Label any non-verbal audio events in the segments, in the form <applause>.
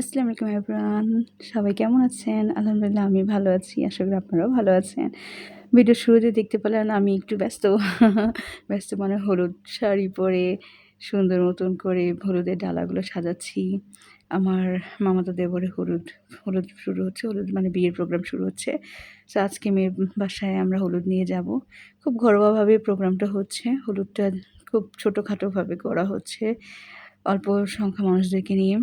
আসসালামু আলাইকুম এভরিওয়ান, সবাই কেমন আছেন? আলহামদুলিল্লাহ আমি ভালো আছি, আশা করি আপনারাও ভালো আছেন। ভিডিওর শুরুতে দেখতে পেলেন আমি একটু ব্যস্ত ব্যস্ত মানে হলুদ শাড়ি পরে সুন্দর মতন করে হলুদের ডালাগুলো সাজাচ্ছি। আমার মামাতো দেবরে হলুদ হলুদ শুরু হচ্ছে, হলুদ মানে বিয়ের প্রোগ্রাম শুরু হচ্ছে। তো আজকে মেয়ের বাসায় আমরা হলুদ নিয়ে যাব। খুব ঘরোয়াভাবে প্রোগ্রামটা হচ্ছে, হলুদটা খুব ছোটোখাটোভাবে করা হচ্ছে, অল্প সংখ্যা মানুষদেরকে নিয়ে।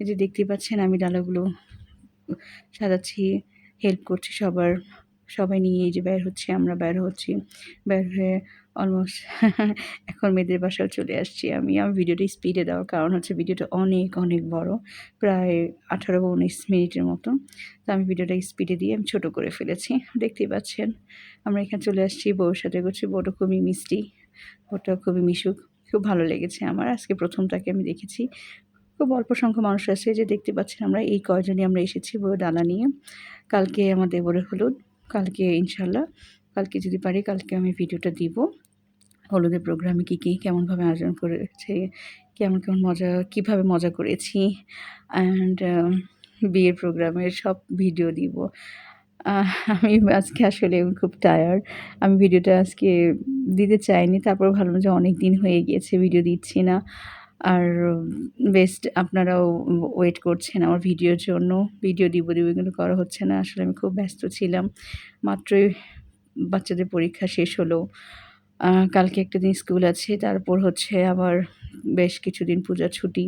এই যে দেখতে পাচ্ছেন, আমি ডালাগুলো সাজাচ্ছি হেল্প করছি সবার, সবাই নিয়ে এই যে বের হচ্ছে, আমরা বের হচ্ছি। বের হয়ে অলমোস্ট <laughs> এখন মেয়েদের বাসাও চলে আসছি আমি। আমার ভিডিওটা স্পিডে দেওয়ার কারণ হচ্ছে ভিডিওটা অনেক অনেক বড়, প্রায় আঠারো বা উনিশ মিনিটের মতো। তো আমি ভিডিওটা স্পিডে দিয়ে আমি ছোটো করে ফেলেছি। দেখতেই পাচ্ছেন, আমরা এখানে চলে আসছি, বউর সাথে করছি, বউটা খুবই মিষ্টি ওটা খুবই মিশুক, খুব ভালো লেগেছে আমার। আজকে প্রথম তাকে আমি দেখেছি খুব অল্প সংখ্যক মানুষ আছে যে দেখতে পাচ্ছেন আমরা এই কয়জনই আমরা এসেছি বই ডালা নিয়ে। কালকে আমাদের দেবরে হলুদ, কালকে ইনশাল্লাহ কালকে যদি পারি কালকে আমি ভিডিওটা দিব। হলুদের প্রোগ্রামে কী কী কেমনভাবে আয়োজন করেছে, কেমন কেমন মজা, কীভাবে মজা করেছি অ্যান্ড বিয়ের প্রোগ্রামের সব ভিডিও দিব। আমি আজকে আসলে খুব টায়ার্ড আমি ভিডিওটা আজকে দিতে চাইনি, তারপর ভাবলাম যে অনেক দিন হয়ে গিয়েছে ভিডিও দিচ্ছি না। আর বেস্ট আপনারাও ওয়েট করছেন আমার ভিডিওর জন্য। ভিডিও দিব দিব কিন্তু করা হচ্ছে না। আসলে আমি খুব ব্যস্ত ছিলাম। মাত্রই বাচ্চাদের পরীক্ষা শেষ হলো। কালকে একটা দিন স্কুল আছে, তারপর হচ্ছে আবার বেশ কিছুদিন পূজার ছুটি।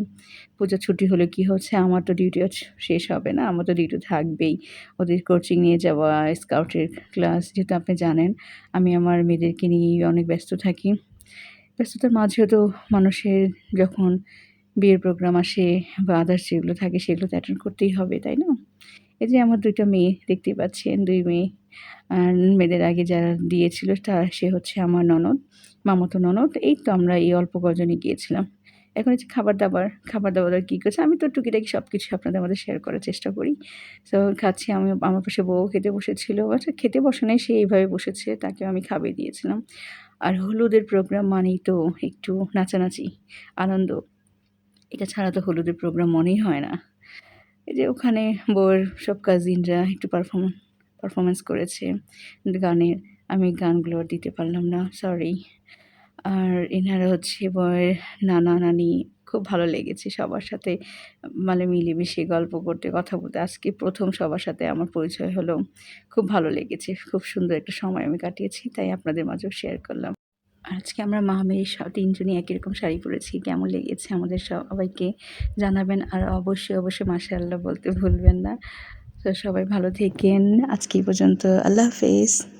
পূজার ছুটি হলে কি হচ্ছে? আমার তো ডিউটি শেষ হবে না, আমার তো ডিউটি থাকবেই। ওদের কোচিং নিয়ে যাওয়া স্কাউটের ক্লাস যেহেতু আপনি জানেন, আমি আমার মেয়েদেরকে নিয়েই অনেক ব্যস্ত থাকি। ব্যস্ততার মাঝেও তো মানুষের যখন বিয়ের প্রোগ্রাম আসে বা আদার্স যেগুলো থাকে সেগুলো তো অ্যাটেন্ড করতেই হবে, তাই না? এই যে আমার দুইটা মেয়ে দেখতে পাচ্ছেন, দুই মেয়ে মেয়েদের আগে যারা দিয়েছিল তা, সে হচ্ছে আমার ননদ, মামতো ননদ। এই তো আমরা এই অল্প গজনে গিয়েছিলাম। এখন হচ্ছে খাবার দাবার খাবার দাবার কী করছে, আমি তো টুকিটাকি সব কিছু আপনাদের মধ্যে শেয়ার করার চেষ্টা করি। তো খাচ্ছি, আমি আমার পাশে বউ খেতে বসেছিল আচ্ছা খেতে বসে নেই, সে এইভাবে বসেছে, তাকে আমি খাবিয়ে দিয়েছিলাম। আর হলুদের প্রোগ্রাম মানেই তো একটু নাচানাচি, আনন্দ। এটা ছাড়া তো হলুদের প্রোগ্রাম মনেই হয় না। এই যে ওখানে বউয়ের সব কাজিনরা একটু পারফর্ম পারফরমেন্স করেছে, গানের, আমি গানগুলো দিতে পারলাম না সরি আর এনারা হচ্ছে বয়ের নানা নানি, খুব ভালো লেগেছে সবার সাথে মানে মিলেমিশে গল্প করতে, কথা বলতে। আজকে প্রথম সবার সাথে আমার পরিচয় হলো। খুব ভালো লেগেছে, খুব সুন্দর একটা সময় আমি কাটিয়েছি, তাই আপনাদের মাঝেও শেয়ার করলাম। আজকে আমরা মা মেয়ে তিনজনই একই রকম শাড়ি পরেছি, কেমন লেগেছে আমাদের সবাইকে জানাবেন। আর অবশ্যই অবশ্যই মাসা আল্লাহ বলতে ভুলবেন না। তো সবাই ভালো থেকেন, আজকে পর্যন্ত, আল্লাহ হাফেজ।